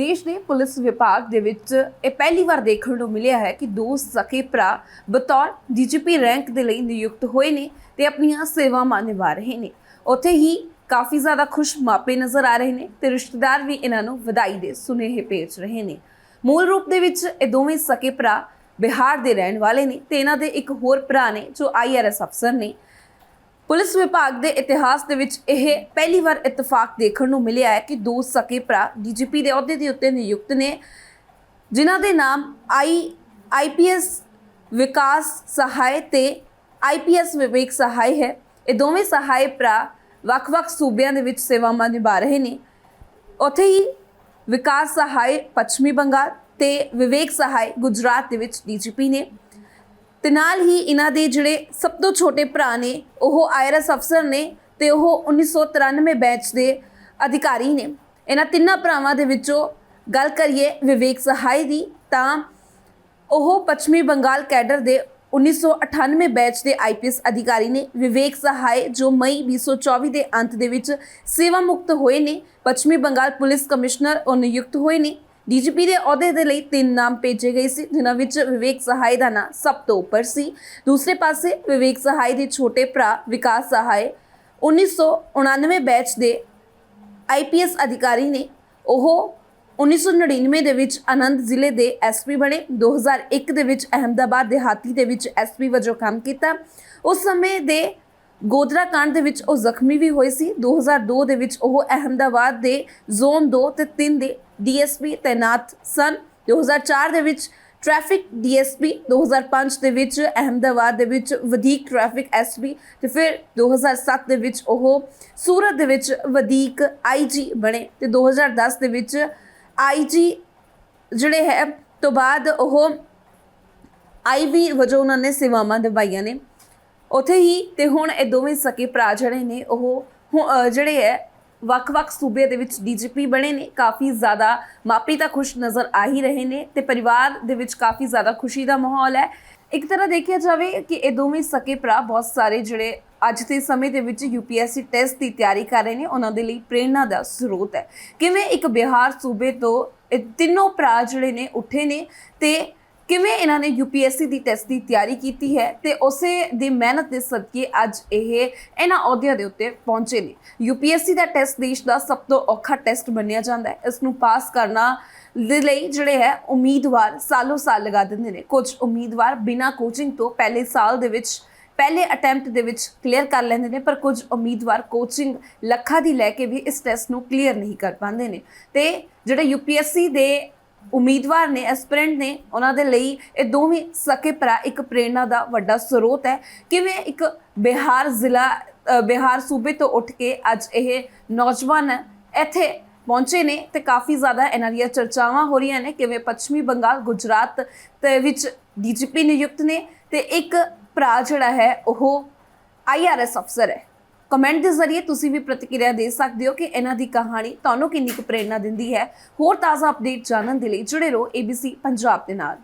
ਦੇਸ਼ ਦੇ ਪੁਲਿਸ ਵਿਭਾਗ ਦੇ ਵਿੱਚ ਇਹ ਪਹਿਲੀ ਵਾਰ ਦੇਖਣ ਨੂੰ ਮਿਲਿਆ ਹੈ ਕਿ ਦੋ ਸਕੇ ਭਰਾ ਬਤੌਰ ਡੀਜੀਪੀ ਰੈਂਕ ਦੇ ਲਈ ਨਿਯੁਕਤ ਹੋਏ ਨੇ ਤੇ ਆਪਣੀਆਂ ਸੇਵਾਵਾਂ ਨਿਭਾ ਰਹੇ ਨੇ। ਉੱਥੇ ਹੀ ਕਾਫੀ ਜ਼ਿਆਦਾ ਖੁਸ਼ ਮਾਪੇ ਨਜ਼ਰ ਆ ਰਹੇ ਨੇ ਤੇ ਰਿਸ਼ਤੇਦਾਰ ਵੀ ਇਹਨਾਂ ਨੂੰ ਵਧਾਈ ਦੇ ਸੁਨੇਹੇ ਭੇਜ ਰਹੇ ਨੇ। ਮੂਲ ਰੂਪ ਦੇ ਵਿੱਚ ਇਹ ਦੋਵੇਂ ਸਕੇ ਭਰਾ ਬਿਹਾਰ ਦੇ ਰਹਿਣ ਵਾਲੇ ਨੇ ਤੇ ਇਹਨਾਂ ਦੇ ਇੱਕ ਹੋਰ ਭਰਾ ਨੇ ਜੋ ਆਈਆਰਐਸ ਅਫਸਰ ਨੇ। ਪੁਲਿਸ ਵਿਭਾਗ ਦੇ ਇਤਿਹਾਸ ਦੇ ਵਿੱਚ ਇਹ ਪਹਿਲੀ ਵਾਰ ਇਤਫਾਕ ਦੇਖਣ ਨੂੰ ਮਿਲਿਆ ਹੈ ਕਿ ਦੋ ਸਕੇ ਭਰਾ ਡੀਜੀਪੀ ਦੇ ਅਹੁਦੇ ਦੇ ਉੱਤੇ ਨਿਯੁਕਤ ਨੇ, ਜਿਨ੍ਹਾਂ ਦੇ ਨਾਮ ਆਈ, ਆਈਪੀਐਸ ਵਿਕਾਸ ਸਹਾਇ ਤੇ ਆਈਪੀਐਸ ਵਿਵੇਕ ਸਹਾਇ ਹੈ। ਇਹ ਦੋਵੇਂ ਸਹਾਇ ਭਰਾ ਵੱਖ-ਵੱਖ ਸੂਬਿਆਂ ਦੇ ਵਿੱਚ ਸੇਵਾਵਾਂ ਨਿਭਾ ਰਹੇ ਨੇ। ਉੱਥੇ ਹੀ ਵਿਕਾਸ ਸਹਾਇ, ਪੱਛਮੀ ਬੰਗਾਲ ਤੇ ਵਿਵੇਕ ਸਹਾਇ ਗੁਜਰਾਤ ਦੇ ਵਿੱਚ ਡੀਜੀਪੀ ਨੇ। ਤੇ ਨਾਲ ਹੀ ਇਹਨਾਂ ਦੇ ਜਿਹੜੇ ਸਭ ਤੋਂ ਛੋਟੇ ਭਰਾ ਨੇ, ਉਹ ਆਈਆਰਐਸ ਅਫਸਰ ਨੇ ਤੇ ਉਹ 1993 ਬੈਚ ਦੇ ਅਧਿਕਾਰੀ ਨੇ। ਇਹਨਾਂ ਤਿੰਨਾਂ ਭਰਾਵਾਂ ਦੇ ਵਿੱਚੋਂ ਗੱਲ ਕਰੀਏ ਵਿਵੇਕ ਸਹਾਈ ਦੀ, ਤਾਂ ਉਹ ਪੱਛਮੀ ਬੰਗਾਲ ਕੈਡਰ ਦੇ 1998 ਬੈਚ ਦੇ ਆਈਪੀਐਸ ਅਧਿਕਾਰੀ ਨੇ। ਵਿਵੇਕ ਸਹਾਏ ਜੋ ਮਈ 2024 ਦੇ ਅੰਤ ਦੇ ਵਿੱਚ ਸੇਵਾ ਮੁਕਤ ਹੋਏ ਨੇ, ਪੱਛਮੀ ਬੰਗਾਲ ਪੁਲਿਸ ਕਮਿਸ਼ਨਰ ਉਹ ਨਿਯੁਕਤ ਹੋਏ ਨੇ। ਡੀਜੀਪੀ ਦੇ ਅਹੁਦੇ ਦੇ ਲਈ ਤਿੰਨ ਨਾਮ ਭੇਜੇ ਗਏ ਸੀ, ਜਿਨ੍ਹਾਂ ਵਿੱਚ ਵਿਵੇਕ ਸਹਾਇ ਦਾ ਨਾਂ ਸਭ ਤੋਂ ਉੱਪਰ ਸੀ। ਦੂਸਰੇ ਪਾਸੇ ਵਿਵੇਕ ਸਹਾਇ ਦੇ ਛੋਟੇ ਭਰਾ ਵਿਕਾਸ ਸਹਾਇ 1999 ਬੈਚ ਦੇ ਆਈਪੀਐਸ ਅਧਿਕਾਰੀ ਨੇ, ਉਹ 1999 ਦੇ ਵਿੱਚ ਆਨੰਦ ਜ਼ਿਲ੍ਹੇ ਦੇ ਐਸਪੀ ਬਣੇ 2001 ਦੇ ਵਿੱਚ ਅਹਮਦਾਬਾਦ ਦਿਹਾਤੀ ਦੇ ਵਿੱਚ ਐਸਪੀ ਵਜੋਂ ਕੰਮ ਕੀਤਾ। ਉਸ ਸਮੇਂ ਦੇ ਗੋਦਰਾ ਕਾਂਡ ਦੇ ਵਿੱਚ ਉਹ ਜ਼ਖਮੀ ਵੀ ਹੋਏ ਸੀ। 2002 ਦੇ ਵਿੱਚ ਉਹ ਅਹਮਦਾਬਾਦ ਦੇ ਜ਼ੋਨ 2 ਤੇ 3 ਦੇ ਡੀਐਸਪੀ ਤੈਨਾਤ ਸਨ। 2004 ਦੇ ਵਿੱਚ ਟ੍ਰੈਫਿਕ ਡੀਐਸਪੀ 2005 ਦੇ ਵਿੱਚ ਅਹਮਦਾਬਾਦ ਦੇ ਵਿੱਚ ਵਧੀਕ ਟ੍ਰੈਫਿਕ ਐਸਪੀ ਤੇ ਫਿਰ 2007 ਦੇ ਵਿੱਚ ਉਹ ਸੂਰਤ ਦੇ ਵਿੱਚ ਵਧੀਕ ਆਈਜੀ ਬਣੇ ਤੇ 2010 ਦੇ ਵਿੱਚ ਆਈਜੀ ਜਿਹੜੇ ਹੈ, ਤੋਂ ਬਾਅਦ ਉਹ ਆਈਵੀ ਵਜੋਂ ਉਹਨਾਂ ਨੇ ਸੇਵਾਵਾਂ ਨਿਭਾਈਆਂ ਨੇ। ਉੱਥੇ ਹੀ ਤੇ ਹੁਣ ਇਹ ਦੋਵੇਂ ਸਕੇ ਭਰਾ ਜਿਹੜੇ ਨੇ, ਉਹ ਹੁ- ਜਿਹੜੇ ਹੈ, ਵੱਖ-ਵੱਖ ਸੂਬੇ ਦੇ ਵਿੱਚ ਡੀਜੀਪੀ ਬਣੇ ਨੇ, ਕਾਫੀ ਜ਼ਿਆਦਾ ਮਾਪੇ ਤਾਂ ਖੁਸ਼ ਨਜ਼ਰ ਆ ਹੀ ਰਹੇ ਨੇ ਤੇ ਪਰਿਵਾਰ ਦੇ ਵਿੱਚ ਕਾਫੀ ਜ਼ਿਆਦਾ ਖੁਸ਼ੀ ਦਾ ਮਾਹੌਲ ਹੈ। ਇੱਕ ਤਰ੍ਹਾਂ ਦੇਖਿਆ ਜਾਵੇ ਕਿ ਇਹ ਦੋਵੇਂ ਸਕੇ ਭਰਾ ਬਹੁਤ ਸਾਰੇ ਜਿਹੜੇ ਅੱਜ ਦੇ ਸਮੇਂ ਦੇ ਵਿੱਚ ਯੂਪੀਐਸਸੀ ਟੈਸਟ ਦੀ ਤਿਆਰੀ ਕਰ ਰਹੇ ਨੇ, ਉਹਨਾਂ ਦੇ ਲਈ ਪ੍ਰੇਰਣਾ ਦਾ ਸਰੋਤ ਹੈ। ਕਿਵੇਂ ਇੱਕ ਬਿਹਾਰ ਸੂਬੇ ਤੋਂ ਇਹ ਤਿੰਨੋਂ ਭਰਾ ਜਿਹੜੇ ਨੇ, ਉੱਠੇ ਨੇ ਤੇ ਕਿਵੇਂ ਇਹਨਾਂ ਨੇ ਯੂਪੀਐਸਸੀ ਦੀ ਟੈਸਟ ਦੀ ਤਿਆਰੀ ਕੀਤੀ ਹੈ ਤੇ ਉਸੇ ਦੀ ਮਿਹਨਤ ਦੇ ਸਦਕੇ ਅੱਜ ਇਹ ਇਹਨਾਂ ਅਹੁਦਿਆਂ ਦੇ ਉੱਤੇ ਪਹੁੰਚੇ ਨੇ। ਯੂਪੀਐਸਸੀ ਦਾ ਟੈਸਟ ਦੇਸ਼ ਦਾ ਸਭ ਤੋਂ ਔਖਾ ਟੈਸਟ ਮੰਨਿਆ ਜਾਂਦਾ ਹੈ। ਇਸ ਨੂੰ ਪਾਸ ਕਰਨਾ ਦੇ ਲਈ ਜਿਹੜੇ ਹੈ, ਉਮੀਦਵਾਰ ਸਾਲੋ ਸਾਲ ਲਗਾ ਦਿੰਦੇ ਨੇ। ਕੁਝ ਉਮੀਦਵਾਰ ਬਿਨਾਂ ਕੋਚਿੰਗ ਤੋਂ ਪਹਿਲੇ ਸਾਲ ਦੇ ਵਿੱਚ, ਪਹਿਲੇ ਅਟੈਂਪਟ ਦੇ ਵਿੱਚ ਕਲੀਅਰ ਕਰ ਲੈਂਦੇ ਨੇ, ਪਰ ਕੁਝ ਉਮੀਦਵਾਰ ਕੋਚਿੰਗ ਲੱਖਾਂ ਦੀ ਲੈ ਕੇ ਵੀ ਇਸ ਟੈਸਟ ਨੂੰ ਕਲੀਅਰ ਨਹੀਂ ਕਰ ਪਾਉਂਦੇ ਨੇ। ਤੇ ਜਿਹੜੇ ਯੂਪੀਐਸਸੀ ਦੇ ਉਮੀਦਵਾਰ ਨੇ ਐਸਪੀਰੈਂਟ ਨੇ ਉਹਨਾਂ ਦੇ ਲਈ ਇਹ ਦੋਵੇਂ ਸਕੇ ਭਰਾ, ਇੱਕ ਪ੍ਰੇਰਣਾ ਦਾ ਵੱਡਾ ਸਰੋਤ ਹੈ। ਕਿਵੇਂ ਇੱਕ ਬਿਹਾਰ ਜ਼ਿਲ੍ਹਾ ਬਿਹਾਰ ਸੂਬੇ ਤੋਂ ਉੱਠ ਕੇ ਅੱਜ ਇਹ ਨੌਜਵਾਨ ਇੱਥੇ ਪਹੁੰਚੇ ਨੇ ਤੇ ਕਾਫੀ ਜ਼ਿਆਦਾ ਇਹਨਾਂ ਦੀਆਂ ਚਰਚਾਵਾਂ ਹੋ ਰਹੀਆਂ ਨੇ, ਕਿਵੇਂ ਪੱਛਮੀ ਬੰਗਾਲ, ਗੁਜਰਾਤ ਦੇ ਵਿੱਚ ਡੀਜੀਪੀ ਨਿਯੁਕਤ ਨੇ ਤੇ ਇੱਕ ਭਰਾ ਜਿਹੜਾ ਹੈ, ਉਹ ਆਈਆਰਐਸ ਅਫਸਰ ਹੈ। ਕਮੈਂਟ ਦੇ ਜ਼ਰੀਏ ਤੁਸੀਂ ਵੀ ਪ੍ਰਤੀਕਿਰਿਆ ਦੇ ਸਕਦੇ ਹੋ ਕਿ ਇਹਨਾਂ ਦੀ ਕਹਾਣੀ ਤੁਹਾਨੂੰ ਕਿੰਨੀ ਕੁ ਪ੍ਰੇਰਣਾ ਦਿੰਦੀ ਹੈ। ਹੋਰ ਤਾਜ਼ਾ ਅਪਡੇਟ ਜਾਣਨ ਦੇ ਲਈ ਜੁੜੇ ਰਹੋ ABC ਪੰਜਾਬ ਦੇ ਨਾਲ।